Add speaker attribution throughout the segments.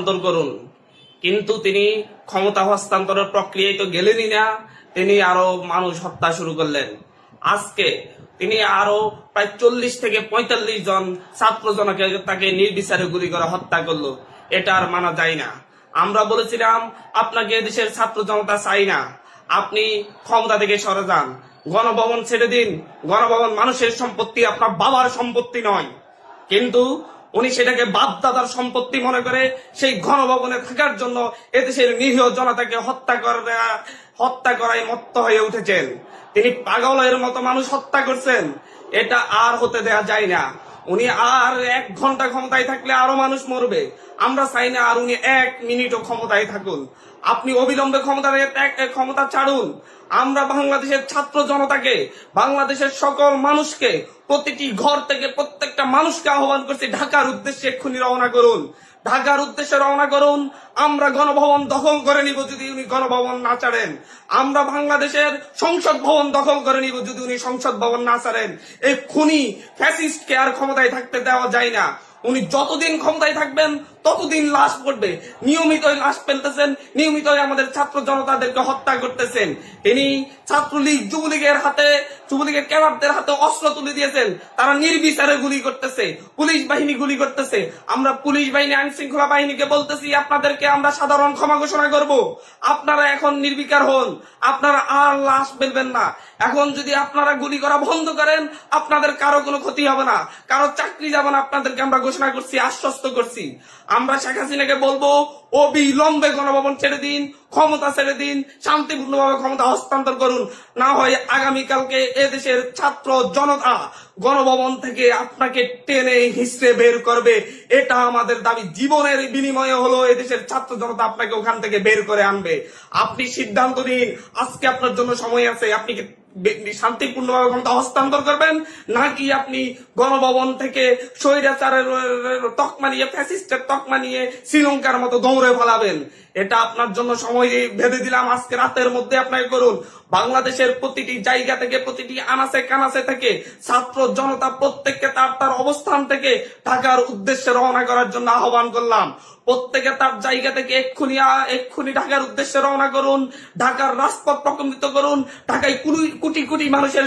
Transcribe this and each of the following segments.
Speaker 1: হস্তান্তর করুন। কিন্তু তিনি ক্ষমতা হস্তান্তরের প্রক্রিয়ায় তো গেলেনই না, তিনি আরও মানুষ হত্যা শুরু করলেন। আজকে তিনি আরও প্রায় চল্লিশ থেকে পঁয়তাল্লিশ জন ছাত্র জনকে তাকে নির্বিচারে গুলি করে হত্যা করল। এটা আর মানা যায় না। আমরা বলেছিলাম, আপনাকে দেশের ছাত্র জনতা চাই না। আপনি ক্ষমতা থেকে সরে যান। গণভবন ছেড়ে দিন। গণভবন মানুষের সম্পত্তি আপনার বাবার সম্পত্তি নয়। কিন্তু উনি সেটাকে বাপ দাদার সম্পত্তি মনে করে সেই ঘন ভবনে থাকার জন্য এদেশের নিরীহ জনতাকে হত্যা করা হত্যা করায় মত্ত হয়ে উঠেছেন। তিনি পাগলের মতো মানুষ হত্যা করছেন। এটা আর হতে দেয়া যায় না। উনি আর এক ঘণ্টা ক্ষমতায় থাকলে আরও মানুষ মরবে। আমরা চাই না আর উনি এক মিনিটও ক্ষমতায় থাকুন। আপনি অবিলম্বে ক্ষমতা ক্ষমতা ছাড়ুন। আমরা বাংলাদেশের ছাত্র জনতাকে, বাংলাদেশের সকল মানুষকে, প্রতিটি ঘর থেকে প্রত্যেকটা মানুষকে আহ্বান করছি, ঢাকার উদ্দেশ্যে এক্ষুনি রওনা করুন। ঢাকার উদ্দেশ্যে রওনা করুন। আমরা গণভবন দখল করে নিব যদি উনি গণভবন না ছাড়েন। আমরা বাংলাদেশের সংসদ ভবন দখল করে নিব যদি উনি সংসদ ভবন না ছাড়েন। এই খুনি ফ্যাসিস্টকে আর ক্ষমতায় থাকতে দেওয়া যায় না। উনি যতদিন ক্ষমতায় থাকবেন ততদিন লাশ পড়বে। নিয়মিত লাশ ফেলতেছেন নিয়মিত আমাদের ছাত্র জনতাদেরকে হত্যা করতেছেন। তিনি ছাত্রলীগ, যুবলীগের হাতে, যুবলীগের ক্যাডারদের হাতে অস্ত্র তুলে দিয়েছেন। তারা নির্বিচারে গুলি করতেছে, পুলিশ বাহিনী গুলি করতেছে। আমরা পুলিশ বাহিনী আইন শৃঙ্খলা বাহিনীকে বলতেছি, আপনাদেরকে আমরা সাধারণ ক্ষমা ঘোষণা করব। আপনারা এখন নির্বিকার হন। আপনারা আর লাশ ফেলবেন না। এখন যদি আপনারা গুলি করা বন্ধ করেন, আপনাদের কারও কোনো ক্ষতি হবে না। কারও চাকরি যাবে না, আপনাদেরকে আমরা ঘোষণা করছি, আশ্বস্ত করছি। আমরা শেখ হাসিনাকে বলব, অবিলম্বে গণভবন ছেড়ে দিন, ক্ষমতা ছেড়ে দিন, শান্তিপূর্ণভাবে ক্ষমতা হস্তান্তর করুন। না হয় আগামীকালকে এদেশের ছাত্র জনতা গণভবন থেকে আপনাকে টেনে হিসড়ে বের করবে। এটা আমাদের দাবি। জীবনের বিনিময়ে হলো এদেশের ছাত্র জনতা আপনাকে ওখান থেকে বের করে আনবে। আপনি সিদ্ধান্ত নিন। আজকে আপনার জন্য সময় আছে। আপনি শান্তিপূর্ণভাবে ক্ষমতা হস্তান্তর করবেন, নাকি আপনি গণভবন থেকে স্বৈরাচারের তকমা নিয়ে ফ্যাসিস্টের তকমা নিয়ে শ্রীলঙ্কার মতো দৌড়ে ফেলাবেন? এটা আপনার জন্য সময় ভেবে দিলাম আজকে রাতের মধ্যে আপনাকে করুন। বাংলাদেশের প্রতিটি জায়গা থেকে, প্রতিটি আনাসে কানাসে থেকে, ছাত্র জনতা প্রত্যেককে তার তার অবস্থান থেকে ঢাকার উদ্দেশ্যে রওনা করার জন্য আহ্বান করলাম। প্রত্যেকে তার জায়গা থেকে এক্ষুনি এক্ষুনি ঢাকার উদ্দেশ্যে রওনা করুন, ঢাকার রাজপথ প্রকম্পিত করুন, ঢাকায় কোটি কোটি মানুষের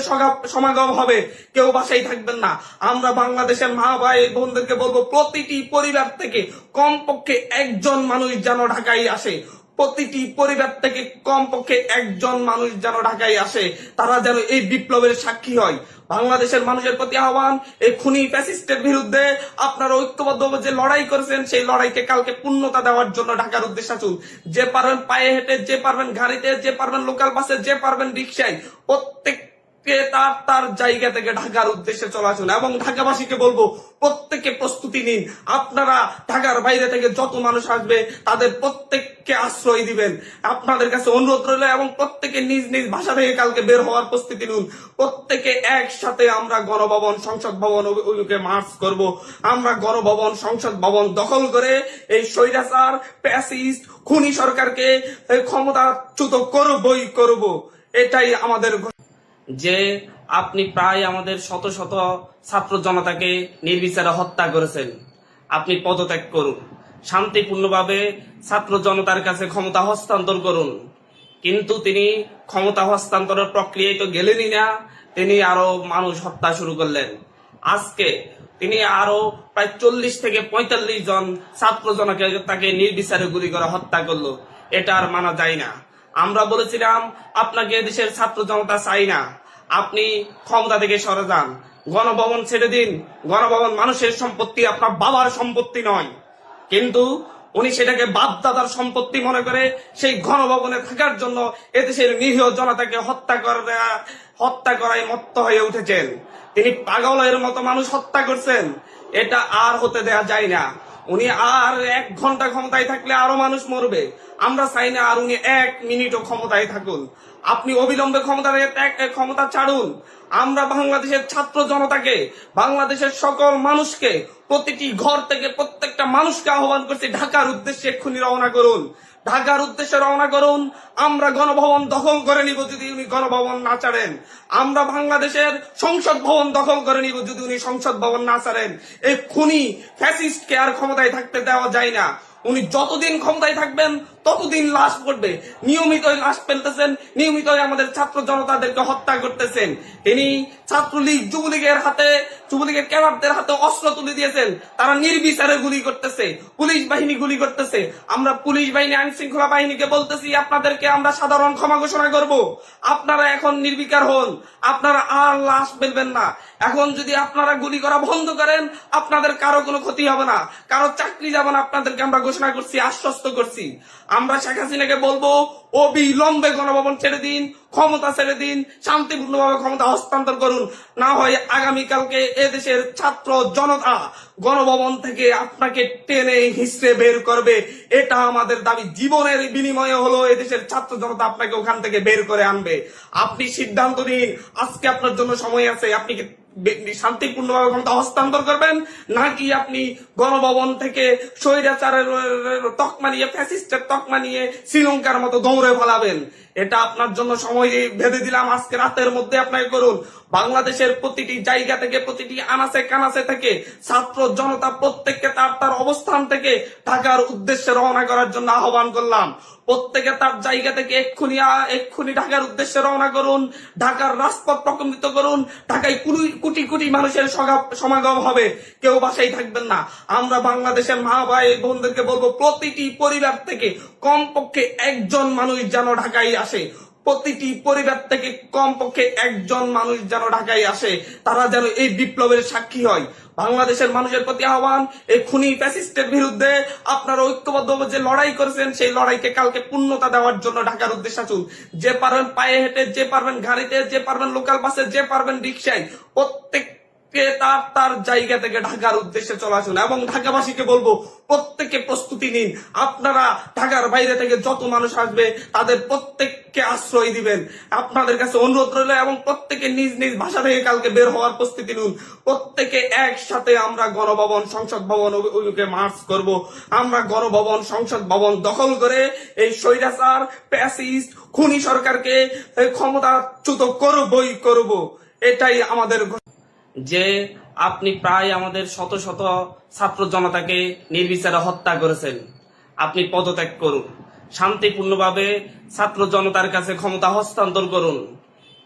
Speaker 1: সমাগম হবে। কেউ বাসায় থাকবেন না। আমরা বাংলাদেশের মা, ভাই, বোনদেরকে বলব, প্রতিটি পরিবার থেকে কমপক্ষে একজন মানুষ যেন ঢাকায় আসে। প্রতিটি পরিবার থেকে কমপক্ষে একজন মানুষ যেন ঢাকায় আসে, তারা যেন এই বিপ্লবের সাক্ষী হয়। বাংলাদেশের মানুষের প্রতি আহ্বান, এই খুনি ফ্যাসিস্টের বিরুদ্ধে আপনারা ঐক্যবদ্ধ যে লড়াই করেছেন, সেই লড়াইকে কালকে পূর্ণতা দেওয়ার জন্য ঢাকার উদ্দেশ্যে আসুন। যে পারবেন পায়ে হেঁটে, যে পারবেন গাড়িতে, যে পারবেন লোকাল বাসে, যে পারবেন রিক্সায় প্রত্যেক তার তার জায়গা থেকে ঢাকার উদ্দেশ্যে চলাচল। এবং ঢাকাবাসীকে বলব প্রত্যেকে প্রস্তুতি নিন। আপনারা ঢাকার বাইরে থেকে যত মানুষ আসবে, তাদের প্রত্যেককে আশ্রয় দিবেন। আপনাদের কাছে অনুরোধ রইল এবং প্রত্যেকে নিজ নিজ ভাষা থেকে কালকে বের হওয়ার প্রস্তুতি নিন। প্রত্যেকে একসাথে আমরা গণভবন, সংসদ ভবন ওগুলোকে মার্চ করব। আমরা গণভবন, সংসদ ভবন দখল করে এই স্বৈরাচার প্যাসিস্ট খুনি সরকারকে ক্ষমতাচ্যুত করবই করব। এটাই আমাদের। যে আপনি প্রায় আমাদের শত শত ছাত্র জনতাকে নির্বিচারে হত্যা করেছেন। আপনি পদত্যাগ করুন। শান্তিপূর্ণভাবে ছাত্র জনতার কাছে ক্ষমতা হস্তান্তর করুন। কিন্তু তিনি ক্ষমতা হস্তান্তরের প্রক্রিয়ায় তো গেলেনই না, তিনি আরও মানুষ হত্যা শুরু করলেন। আজকে তিনি আরও প্রায় চল্লিশ থেকে পঁয়তাল্লিশ জন ছাত্র জনকে তাকে নির্বিচারে গুলি করে হত্যা করল। এটা আর মানা যায় না। আমরা বলেছিলাম, আপনাকে দেশের ছাত্র জনতা চাই না। আপনি ক্ষমতা থেকে সরে যান। গণভবন ছেড়ে দিন। গণভবন মানুষের সম্পত্তি, আপনার বাবার সম্পত্তি নয়। কিন্তু উনি সেটাকে বাপ দাদার সম্পত্তি মনে করে সেই গণভবনে থাকার জন্য এদেশের নিরীহ জনতাকে হত্যা করা হত্যা করায় মত্ত হয়ে উঠেছেন। তিনি পাগলের মতো মানুষ হত্যা করছেন। এটা আর হতে দেয়া যায় না। উনি আর এক ঘণ্টা ক্ষমতায় থাকলে আরও মানুষ মরবে। আমরা চাই না আর উনি এক মিনিটও ক্ষমতায় থাকুন। আপনি অবিলম্বে ক্ষমতা ক্ষমতা ছাড়ুন। আমরা বাংলাদেশের ছাত্র জনতাকে, বাংলাদেশের সকল মানুষকে প্রতিটি ঘর থেকে প্রত্যেকটা মানুষকে আহ্বান করছি, ঢাকার উদ্দেশ্যে এক্ষুনি রওনা করুন। ঢাকার উদ্দেশ্যে রওনা করুন। আমরা গণভবন দখল করে নিব যদি উনি গণভবন না ছাড়েন। আমরা বাংলাদেশের সংসদ ভবন দখল করে নিব যদি উনি সংসদ ভবন না ছাড়েন। এক্ষুনি খুনি ফ্যাসিস্টকে আর ক্ষমতায় থাকতে দেওয়া যায় না। উনি যতদিন ক্ষমতায় থাকবেন ততদিন লাশ পড়বে। নিয়মিতই লাশ ফেলতেছেন, নিয়মিতই আমাদের ছাত্র জনতাদেরকে হত্যা করতেছেন। তিনি ছাত্রলীগ যুবলীগের হাতে, যুবলীগের ক্যাডারদের হাতে অস্ত্র তুলে দিয়েছেন। তারা নির্বিচারে গুলি করতেছে, পুলিশ বাহিনী গুলি করতেছে। আমরা পুলিশ বাহিনী আইন শৃঙ্খলা বাহিনীকে বলতেছি, আপনাদেরকে আমরা সাধারণ ক্ষমা ঘোষণা করব। আপনারা এখন নির্বিকার হন। আপনারা আর লাশ ফেলবেন না। এখন যদি আপনারা গুলি করা বন্ধ করেন, আপনাদের কারও কোনো ক্ষতি হবে না। কারও চাকরি যাবে না, আপনাদেরকে আমরা ঘোষণা করছি, আশ্বস্ত করছি। আমরা শেখ হাসিনাকে বলব অবিলম্বে গণভবন ছেড়ে দিন, ক্ষমতা ছেড়ে দিন, শান্তিপূর্ণভাবে ক্ষমতা হস্তান্তর করুন। না হয় আগামীকালকে এদেশের ছাত্র জনতা গণভবন থেকে আপনাকে টেনে হিসড়ে বের করবে। এটা আমাদের দাবি। জীবনের বিনিময়ে হলো এদেশের ছাত্র জনতা আপনাকে ওখান থেকে বের করে আনবে। আপনি সিদ্ধান্ত নিন। আজকে আপনার জন্য সময় আছে। আপনি কি শান্তিপূর্ণভাবে ক্ষমতা হস্তান্তর করবেন, নাকি আপনি গণভবন থেকে স্বৈরাচারের তকমা নিয়ে, ফ্যাসিস্টের তকমা নিয়ে শ্রীলঙ্কার মতো দৌড়ে ফেলাবেন এটা আপনার জন্য সময় ভেবে দিলাম। আজকে রাতের মধ্যে আপনাকে করুন। বাংলাদেশের প্রতিটি জায়গা থেকে, প্রতিটি আনাচে কানাচে থেকে ছাত্র জনতা প্রত্যেককে তার তার অবস্থান থেকে ঢাকার উদ্দেশ্যে রওনা করার জন্য আহ্বান করলাম। প্রত্যেকে তার জায়গা থেকে এক্ষুনি এক্ষুনি ঢাকার উদ্দেশ্যে রওনা করুন। ঢাকার রাজপথ প্রকম্পিত করুন। ঢাকায় কুড়ি- কোটি কোটি মানুষের সমাগম হবে। কেউ বাসায় থাকবেন না। আমরা বাংলাদেশের মা, ভাই, বোনদেরকে বলব, প্রতিটি পরিবার থেকে কমপক্ষে একজন মানুষ যেন ঢাকায় আসে। প্রতিটি পরিবার থেকে কমপক্ষে একজন মানুষ যেন ঢাকায় আসে, তারা যেন এই বিপ্লবের সাক্ষী হয়। বাংলাদেশের মানুষের প্রতি আহ্বান, এই খুনি ফ্যাসিস্টের বিরুদ্ধে আপনারা ঐক্যবদ্ধ যে লড়াই করেছেন, সেই লড়াইকে কালকে পূর্ণতা দেওয়ার জন্য ঢাকার উদ্দেশ্যে আসুন। যে পারবেন পায়ে হেঁটে, যে পারবেন গাড়িতে, যে পারবেন লোকাল বাসে যে পারবেন রিক্সায় প্রত্যেককে তার তার জায়গা থেকে ঢাকার উদ্দেশ্যে চলে আসুন। এবং ঢাকাবাসীকে বলব প্রত্যেকে প্রস্তুতি নিন। আপনারা ঢাকার বাইরে থেকে যত মানুষ আসবে, তাদের প্রত্যেককে আশ্রয় দিবেন। আপনাদের কাছে অনুরোধ রইল এবং প্রত্যেকে নিজ নিজ ভাষা থেকে কালকে বের হওয়ার প্রস্তুতি নিন। প্রত্যেকে একসাথে আমরা গণভবন, সংসদ ভবন অভিমুখে মার্চ করব। আমরা গণভবন, সংসদ ভবন দখল করে এই স্বৈরাচার প্যাসিস্ট খুনি সরকারকে ক্ষমতাচ্যুত করবই করব। এটাই আমাদের যে আপনি প্রায় আমাদের শত শত ছাত্র জনতাকে নির্বিচারে হত্যা করেছেন। আপনি পদত্যাগ করুন। শান্তিপূর্ণভাবে ছাত্র জনতার কাছে ক্ষমতা হস্তান্তর করুন।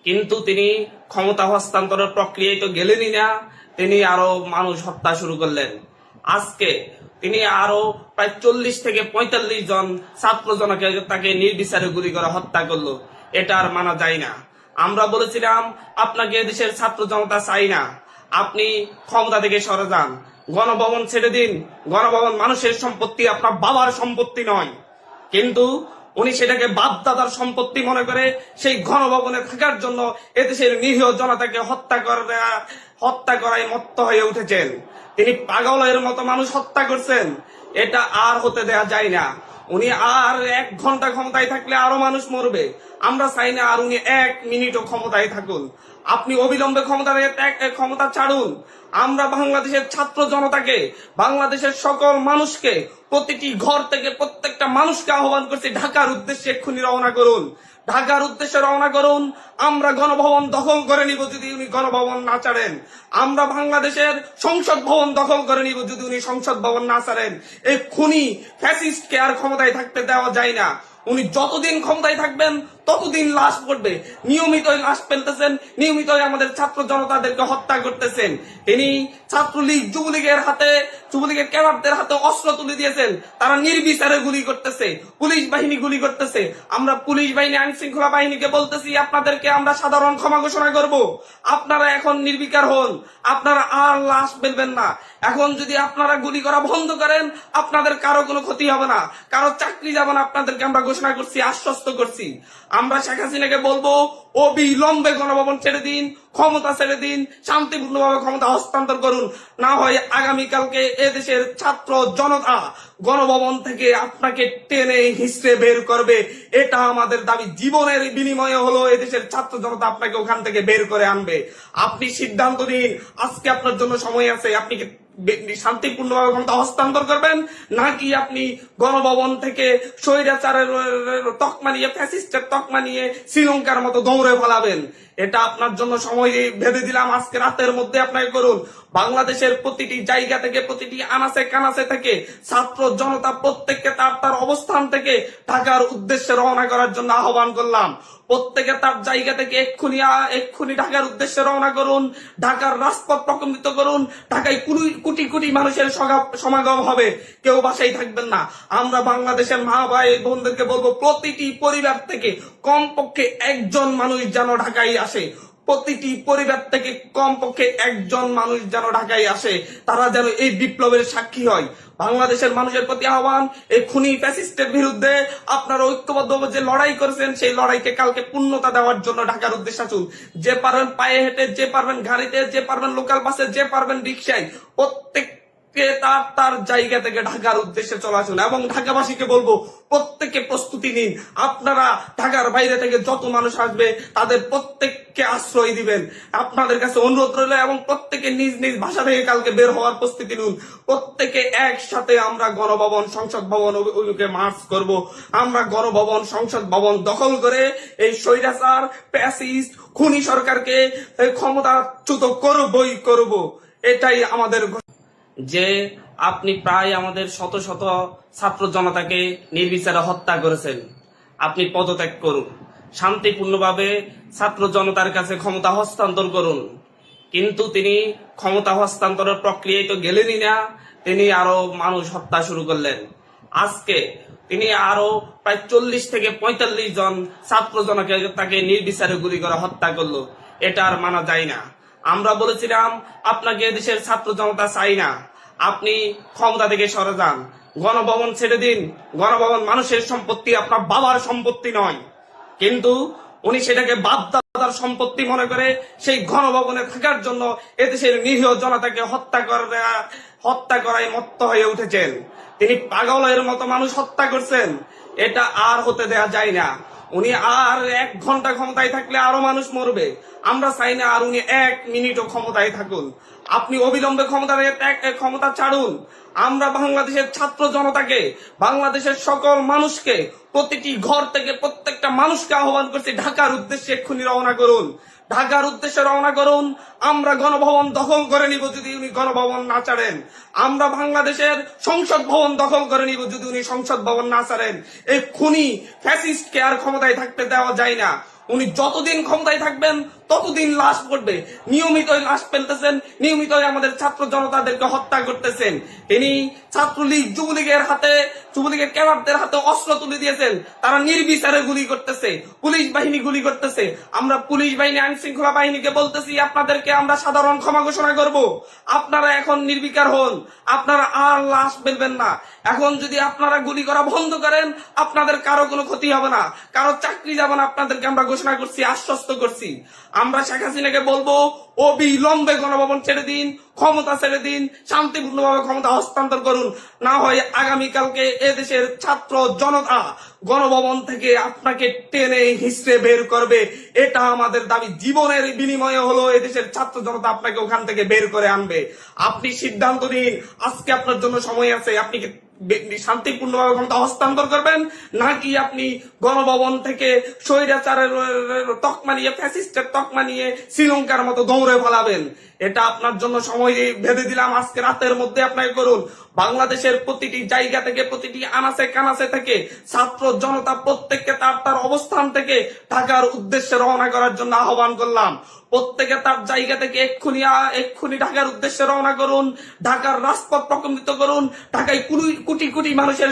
Speaker 1: কিন্তু তিনি ক্ষমতা হস্তান্তরের প্রক্রিয়ায় তো গেলেনই না, তিনি আরও মানুষ হত্যা শুরু করলেন। আজকে তিনি আরও প্রায় চল্লিশ থেকে পঁয়তাল্লিশ জন ছাত্র জনকে তাকে নির্বিচারে গুলি করে হত্যা করল। এটা আর মানা যায় না। আমরা বলেছিলাম, আপনাকে দেশের ছাত্র জনতা চাই না। আপনি ক্ষমতা থেকে সরে যান। গণভবন ছেড়ে দিন। গণভবন মানুষের সম্পত্তি, আপনার বাবার সম্পত্তি নয়। কিন্তু উনি সেটাকে বাপ দাদার সম্পত্তি মনে করে সেই গণভবনে থাকার জন্য এদেশের নিরীহ জনতাকে হত্যা করা, হত্যা করায় মত্ত হয়ে উঠেছেন। তিনি পাগলের মতো মানুষ হত্যা করছেন। এটা আর হতে দেয়া যায় না। উনি আর এক ঘণ্টা ক্ষমতায় থাকলে আরও মানুষ মরবে। আমরা চাই না আর উনি এক মিনিটও ক্ষমতায় থাকুন আপনি অবিলম্বে ক্ষমতা ক্ষমতা ছাড়ুন। আমরা বাংলাদেশের ছাত্র জনতাকে, বাংলাদেশের সকল মানুষকে, প্রতিটি ঘর থেকে প্রত্যেকটা মানুষকে আহ্বান করছি, ঢাকার উদ্দেশ্যে এক্ষুনি রওনা করুন। ঢাকার উদ্দেশ্যে রওনা করুন। আমরা গণভবন দখল করে নিব যদি উনি গণভবন না ছাড়েন। আমরা বাংলাদেশের সংসদ ভবন দখল করে নিব যদি উনি সংসদ ভবন না ছাড়েন। এই খুনি ফ্যাসিস্টকে আর ক্ষমতায় থাকতে দেওয়া যায় না। উনি যতদিন ক্ষমতায় থাকবেন ততদিন লাশ পড়বে। নিয়মিতই লাশ ফেলতেছেন, নিয়মিতই আমাদের ছাত্র জনতাদেরকে হত্যা করতেছেন। তিনি ছাত্রলীগ যুবলীগের হাতে, যুবলীগের ক্যাডারদের হাতে অস্ত্র তুলে দিয়েছেন। তারা নির্বিচারে গুলি করতেছে, পুলিশ বাহিনী গুলি করতেছে। আমরা পুলিশ বাহিনী আইন শৃঙ্খলা বাহিনীকে বলতেছি, আপনাদেরকে আমরা সাধারণ ক্ষমা ঘোষণা করব। আপনারা এখন নির্বিকার হন। আপনারা আর লাশ ফেলবেন না। এখন যদি আপনারা গুলি করা বন্ধ করেন, আপনাদের কারও কোনো ক্ষতি হবে না। কারও চাকরি যাবে না, আপনাদেরকে আমরা ঘোষণা করছি, আশ্বস্ত করছি। আমরা শেখ হাসিনাকে বলব অবিলম্বে গণভবন ছেড়ে দিন, ক্ষমতা ছেড়ে দিন, শান্তিপূর্ণভাবে ক্ষমতা হস্তান্তর করুন। না হয় আগামীকালকে এদেশের ছাত্র জনতা গণভবন থেকে আপনাকে টেনে হিসড়ে বের করবে। এটা আমাদের দাবি। জীবনের বিনিময়ে হলো এদেশের ছাত্র জনতা আপনাকে ওখান থেকে বের করে আনবে। আপনি সিদ্ধান্ত নিন, আজকে আপনার জন্য সময় আছে, আপনি শান্তিপূর্ণভাবে ক্ষমতা হস্তান্তর করবেন, নাকি আপনি গণভবন থেকে স্বৈরাচারের তকমা নিয়ে, ফ্যাসিস্টের তকমা নিয়ে শ্রীলঙ্কার মতো দৌড়ে ফেলাবেন এটা আপনার জন্য সময় ভেবে দিলাম আজকে রাতের মধ্যে আপনাকে করুন। বাংলাদেশের প্রতিটি জায়গা থেকে, প্রতিটি আনাচে কানাচে থেকে ছাত্র জনতা প্রত্যেককে তার তার অবস্থান থেকে ঢাকার উদ্দেশ্যে রওনা করার জন্য আহ্বান করলাম। প্রত্যেকে তার জায়গা থেকে এক্ষুনি এক্ষুনি ঢাকার উদ্দেশ্যে রওনা করুন, ঢাকার রাজপথ প্রকম্পিত করুন, ঢাকায় কোটি কোটি মানুষের সমাগম হবে। কেউ বাসায় থাকবেন না। আমরা বাংলাদেশের মা, ভাই, বোনদেরকে বলব, প্রতিটি পরিবার থেকে কমপক্ষে একজন মানুষ যেন ঢাকায় আসে। প্রতিটি পরিবার থেকে কমপক্ষে একজন মানুষ যেন ঢাকায় আসে। তারা যেন এই বিপ্লবের সাক্ষী হয়। বাংলাদেশের মানুষের প্রতি আহ্বান, এই খুনি ফ্যাসিস্টের বিরুদ্ধে আপনারা ঐক্যবদ্ধ যে লড়াই করেছেন, সেই লড়াইকে কালকে পূর্ণতা দেওয়ার জন্য ঢাকার উদ্দেশ্যে আসুন। যে পারবেন পায়ে হেঁটে, যে পারবেন গাড়িতে, যে পারবেন লোকাল বাসে, যে পারবেন রিক্সায় প্রত্যেককে তার তার জায়গা থেকে ঢাকার উদ্দেশ্যে চলে আসুন। এবং ঢাকাবাসীকে বলব, প্রত্যেককে প্রস্তুতি নিন। আপনারা ঢাকার বাইরে থেকে যত মানুষ আসবে, তাদের প্রত্যেককে আশ্রয় দিবেন। আপনাদের কাছে অনুরোধ রইল এবং প্রত্যেকে নিজ নিজ ভাষা থেকে কালকে বের হওয়ার প্রস্তুতি নিন। প্রত্যেকে একসাথে আমরা গণভবন, সংসদ ভবন অভিমুখে মার্চ করব। আমরা গণভবন, সংসদ ভবন দখল করে এই স্বৈরাচার প্যাসিস্ট খুনি সরকারকে ক্ষমতাচ্যুত করবই করব। এটাই আমাদের যে আপনি প্রায় আমাদের শত শত ছাত্র জনতাকে নির্বিচারে হত্যা করেছেন। আপনি পদত্যাগ করুন। শান্তিপূর্ণভাবে ছাত্র জনতার কাছে ক্ষমতা হস্তান্তর করুন। কিন্তু তিনি ক্ষমতা হস্তান্তরের প্রক্রিয়ায় তো গেলেনই না, তিনি আরও মানুষ হত্যা শুরু করলেন। আজকে তিনি আরও প্রায় চল্লিশ থেকে পঁয়তাল্লিশ জন ছাত্র জনকে তাকে নির্বিচারে গুলি করে হত্যা করল। এটা আর মানা যায় না। আমরা বলেছিলাম, আপনাকে দেশের ছাত্র জনতা চাই না। আপনি ক্ষমতা থেকে সরে যান। গণভবন ছেড়ে দিন। গণভবন মানুষের সম্পত্তি, আপনার বাবার সম্পত্তি নয়। কিন্তু উনি সেটাকে বাপ দাদার সম্পত্তি মনে করে সেই গণভবনে থাকার জন্য এদেশের নিরীহ জনতাকে হত্যা করা, হত্যা করায় মত্ত হয়ে উঠেছেন। তিনি পাগলের মতো মানুষ হত্যা করছেন। এটা আর হতে দেয়া যায় না। উনি আর এক ঘণ্টা ক্ষমতায় থাকলে আরও মানুষ মরবে। আমরা চাই না আর উনি এক মিনিটও ক্ষমতায় থাকুন। আপনি অবিলম্বে ক্ষমতা ক্ষমতা ছাড়ুন। আমরা বাংলাদেশের ছাত্র জনতাকে, বাংলাদেশের সকল মানুষকে, প্রতিটি ঘর থেকে প্রত্যেকটা মানুষকে আহ্বান করছি, ঢাকার উদ্দেশ্যে এক্ষুনি রওনা করুন। ঢাকার উদ্দেশ্যে রওনা করুন। আমরা গণভবন দখল করে নিব যদি উনি গণভবন না ছাড়েন। আমরা বাংলাদেশের সংসদ ভবন দখল করে নিব যদি উনি সংসদ ভবন না ছাড়েন। এই খুনি ফ্যাসিস্টকে আর ক্ষমতায় থাকতে দেওয়া যায় না। উনি যতদিন ক্ষমতায় থাকবেন ততদিন লাশ পড়বে। নিয়মিতই লাশ ফেলতেছেন, নিয়মিতই আমাদের ছাত্র জনতাদেরকে হত্যা করতেছেন। তিনি ছাত্রলীগ যুবলীগের হাতে, যুবলীগের ক্যাডারদের হাতে অস্ত্র তুলে দিয়েছেন। তারা নির্বিচারে গুলি করতেছে, পুলিশ বাহিনী গুলি করতেছে। আমরা পুলিশ বাহিনী আইন শৃঙ্খলা বাহিনীকে বলতেছি, আপনাদেরকে আমরা সাধারণ ক্ষমা ঘোষণা করব। আপনারা এখন নির্বিকার হন। আপনারা আর লাশ ফেলবেন না। এখন যদি আপনারা গুলি করা বন্ধ করেন, আপনাদের কারও কোনো ক্ষতি হবে না। কারও চাকরি যাবে না, আপনাদেরকে আমরা ঘোষণা করছি, আশ্বস্ত করছি। আমরা শেখ হাসিনাকে বলব অবিলম্বে গণভবন ছেড়ে দিন, ক্ষমতা ছেড়ে দিন, শান্তিপূর্ণভাবে ক্ষমতা হস্তান্তর করুন। না হয় আগামীকালকে এদেশের ছাত্র জনতা গণভবন থেকে আপনাকে টেনে হিসড়ে বের করবে। এটা আমাদের দাবি। জীবনের বিনিময়ে হলো এদেশের ছাত্র জনতা আপনাকে ওখান থেকে বের করে আনবে। আপনি সিদ্ধান্ত নিন। আজকে আপনার জন্য সময় আছে। আপনি শান্তিপূর্ণভাবে ক্ষমতা হস্তান্তর করবেন, নাকি আপনি গণভবন থেকে স্বৈরাচারের তকমা নিয়ে, ফ্যাসিস্টের তকমা নিয়ে শ্রীলঙ্কার মতো দৌড়ে ফেলাবেন এটা আপনার জন্য সময় ভেবে দিলাম। আজকে রাতের মধ্যে আপনাকে করুন। বাংলাদেশের প্রতিটি জায়গা থেকে, প্রতিটি আনাচে কানাচে থেকে ছাত্র জনতা প্রত্যেককে তার তার অবস্থান থেকে ঢাকার উদ্দেশ্যে রওনা করার জন্য আহ্বান করলাম। প্রত্যেকে তার জায়গা থেকে এক্ষুনি এক্ষুনি ঢাকার উদ্দেশ্যে রওনা করুন। ঢাকার রাজপথ প্রকম্পিত করুন। ঢাকায় কুড়ি- কোটি কোটি মানুষের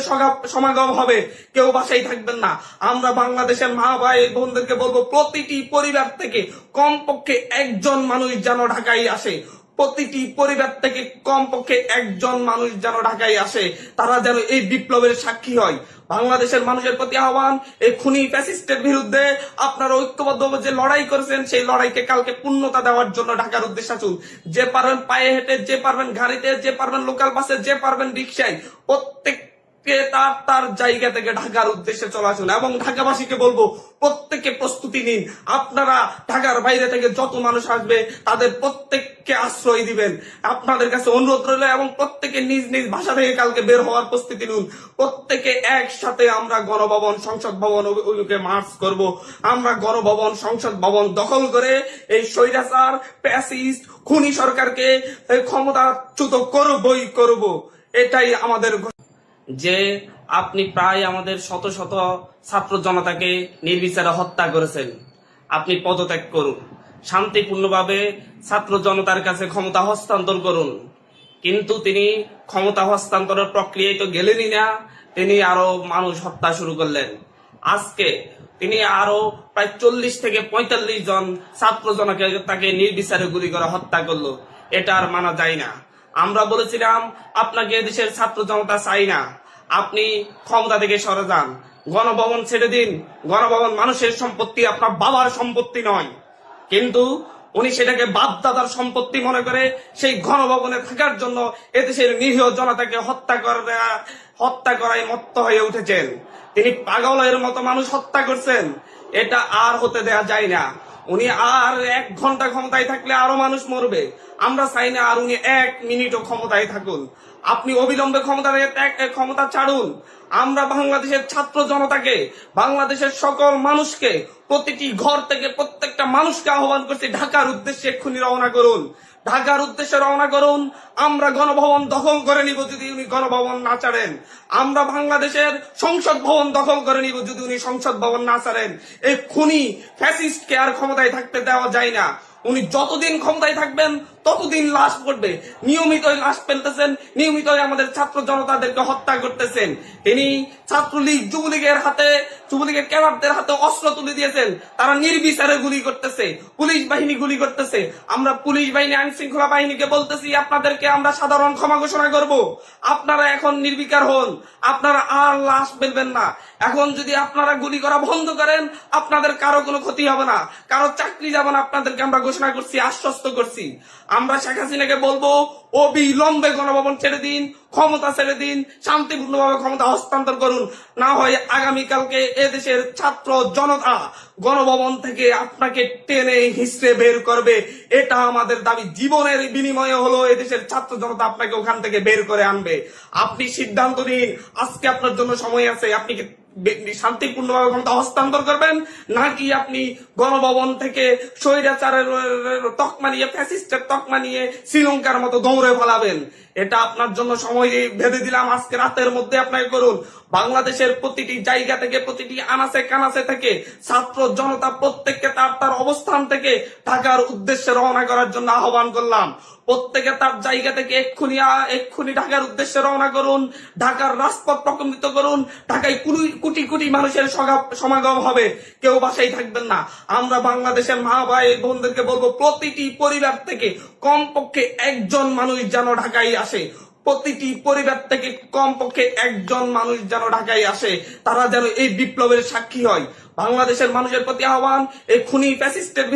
Speaker 1: সমাগম হবে। কেউ বাসায় থাকবেন না। আমরা বাংলাদেশের মা ভাই বোনদেরকে বলব, প্রতিটি পরিবার থেকে কমপক্ষে একজন মানুষ যেন ঢাকায় আসে। প্রতিটি পরিবার থেকে কমপক্ষে একজন মানুষ যেন ঢাকায় আসে, তারা যেন এই বিপ্লবের সাক্ষী হয়। বাংলাদেশের মানুষের প্রতি আহ্বান, এই খুনি ফ্যাসিস্টের বিরুদ্ধে আপনারা ঐক্যবদ্ধ যে লড়াই করেছেন, সেই লড়াইকে কালকে পূর্ণতা দেওয়ার জন্য ঢাকার উদ্দেশ্যে আসুন। যে পারবেন পায়ে হেঁটে, যে পারবেন গাড়িতে, যে পারবেন লোকাল বাসে যে পারবেন রিক্সায় প্রত্যেক প্রত্যেকে তার তার জায়গা থেকে ঢাকার উদ্দেশ্যে চলে আসুন এবং ঢাকাবাসীকে বলব প্রত্যেকে প্রস্তুতি নিন। আপনারা ঢাকার বাইরে থেকে যত মানুষ আসবে, তাদের প্রত্যেককে আশ্রয় দিবেন। আপনাদের কাছে অনুরোধ রইল এবং প্রত্যেকে নিজ নিজ ভাষা থেকে কালকে বের হওয়ার প্রস্তুতি নিন। প্রত্যেকে একসাথে আমরা গণভবন, সংসদ ভবন অভিমুখে মার্চ করব। আমরা গণভবন, সংসদ ভবন দখল করে এই স্বৈরাচার প্যাসিস্ট খুনি সরকারকে ক্ষমতাচ্যুত করবই করব। এটাই আমাদের যে আপনি প্রায় আমাদের শত শত ছাত্র জনতাকে নির্বিচারে হত্যা করেছেন। আপনি পদত্যাগ করুন। শান্তিপূর্ণভাবে ছাত্র জনতার কাছে ক্ষমতা হস্তান্তর করুন। কিন্তু তিনি ক্ষমতা হস্তান্তরের প্রক্রিয়ায় তো গেলেনই না, তিনি আরও মানুষ হত্যা শুরু করলেন। আজকে তিনি আরও প্রায় চল্লিশ থেকে পঁয়তাল্লিশ জন ছাত্র জনকে তাকে নির্বিচারে গুলি করে হত্যা করল। এটা আর মানা যায় না। আমরা বলেছিলাম, আপনাকে দেশের ছাত্র জনতা চাই না। আপনি ক্ষমতা থেকে সরে যান। গণভবন ছেড়ে দিন। গণভবন মানুষের সম্পত্তি আপনার বাবার সম্পত্তি নয়। কিন্তু উনি সেটাকে বাপ দাদার সম্পত্তি মনে করে সেই গণভবনে থাকার জন্য এদেশের নিরীহ জনতাকে হত্যা করা, হত্যা করায় মত্ত হয়ে উঠেছেন। তিনি পাগলের মতো মানুষ হত্যা করছেন। এটা আর হতে দেয়া যায় না। উনি আর এক ঘণ্টা ক্ষমতায় থাকলে আরও মানুষ মরবে। আমরা চাই না আর উনি এক মিনিটও ক্ষমতায় থাকুন। আপনি অবিলম্বে ক্ষমতা ক্ষমতা ছাড়ুন। আমরা বাংলাদেশের ছাত্র জনতাকে, বাংলাদেশের সকল মানুষকে, প্রতিটি ঘর থেকে প্রত্যেকটা মানুষকে আহ্বান করছি, ঢাকার উদ্দেশ্যে এক্ষুনি রওনা করুন। ঢাকার উদ্দেশ্যে রওনা করুন। আমরা গণভবন দখল করে নিব যদি উনি গণভবন না ছাড়েন। আমরা বাংলাদেশের সংসদ ভবন দখল করে নিব যদি উনি সংসদ ভবন না ছাড়েন। এই খুনি ফ্যাসিস্টকে আর ক্ষমতায় থাকতে দেওয়া যায় না। উনি যতদিন ক্ষমতায় থাকবেন ততদিন লাশ পড়বে। নিয়মিতই লাশ ফেলতেছেন, নিয়মিতই আমাদের ছাত্র জনতাদেরকে হত্যা করতেছেন। তিনি ছাত্রলীগ যুবলীগের হাতে, যুবলীগের ক্যাডারদের হাতে অস্ত্র তুলে দিয়েছেন। তারা নির্বিচারে গুলি করতেছে, পুলিশ বাহিনী গুলি করতেছে। আমরা পুলিশ বাহিনী আইন শৃঙ্খলা বাহিনীকে বলতেছি, আপনাদেরকে আমরা সাধারণ ক্ষমা ঘোষণা করব। আপনারা এখন নির্বিকার হন। আপনারা আর লাশ ফেলবেন না। এখন যদি আপনারা গুলি করা বন্ধ করেন, আপনাদের কারও কোনো ক্ষতি হবে না। কারও চাকরি যাবে না, আপনাদেরকে আমরা ঘোষণা করছি, আশ্বস্ত করছি। আমরা শেখ হাসিনাকে বলব অবিলম্বে গণভবন ছেড়ে দিন, ক্ষমতা ছেড়ে দিন, শান্তিপূর্ণভাবে ক্ষমতা হস্তান্তর করুন। না হয় আগামীকালকে এদেশের ছাত্র জনতা গণভবন থেকে আপনাকে টেনে হিসড়ে বের করবে। এটা আমাদের দাবি। জীবনের বিনিময়ে হলো এদেশের ছাত্র জনতা আপনাকে ওখান থেকে বের করে আনবে। আপনি সিদ্ধান্ত নিন, আজকে আপনার জন্য সময় আছে, আপনি শান্তিপূর্ণভাবে ক্ষমতা হস্তান্তর করবেন, নাকি আপনি গণভবন থেকে স্বৈরাচারের তকমা নিয়ে ফ্যাসিস্টের তকমা নিয়ে শ্রীলঙ্কার মতো দৌড়ে ফেলাবেন এটা আপনার জন্য সময় ভেবে দিলাম আজকে রাতের মধ্যে আপনাকে করুন। বাংলাদেশের প্রতিটি জায়গা থেকে, প্রতিটি আনাচে কানাচে থেকে ছাত্র জনতা প্রত্যেককে তার তার অবস্থান থেকে ঢাকার উদ্দেশ্যে রওনা করার জন্য আহ্বান করলাম। প্রত্যেকে তার জায়গা থেকে এক্ষুনি এক্ষুনি ঢাকার উদ্দেশ্যে রওনা করুন। ঢাকার রাজপথ প্রকম্পিত করুন। ঢাকায় কোটি কোটি মানুষের সমাগম হবে। কেউ বাসায় থাকবেন না। আমরা বাংলাদেশের মা, ভাই, বোনদেরকে বলব, প্রতিটি পরিবার থেকে কমপক্ষে একজন মানুষ যেন ঢাকায় আসে। প্রতিটি পরিবার থেকে কমপক্ষে একজন মানুষ যেন ঢাকায় আসে। তারা যেন এই বিপ্লবের সাক্ষী হয়। বাংলাদেশের মানুষের প্রতি আহ্বান এই খুনি ফ্যাসিস্টের